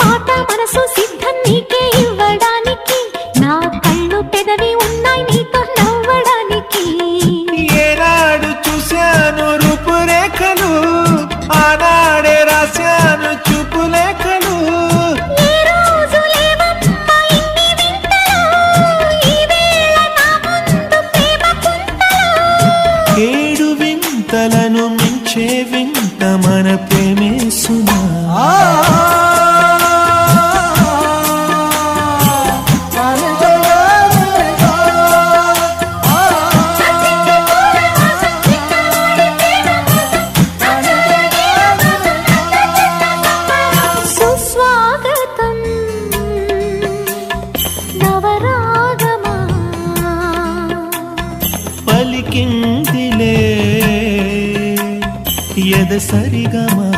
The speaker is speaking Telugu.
మాట మనసు సిద్ధం నీకే ఇవ్వడానికి. నా కళ్ళు పెదవి ఉన్నాయి నీతో నవ్వడానికి. ఏనాడు చూశాను రూపురేఖలు ఆనాడే రాశాను చూపులేఖలు. ఏడు వింతలను మించే వింత మన ప్రేమే పలికిందిలే ఎద సరిగమా?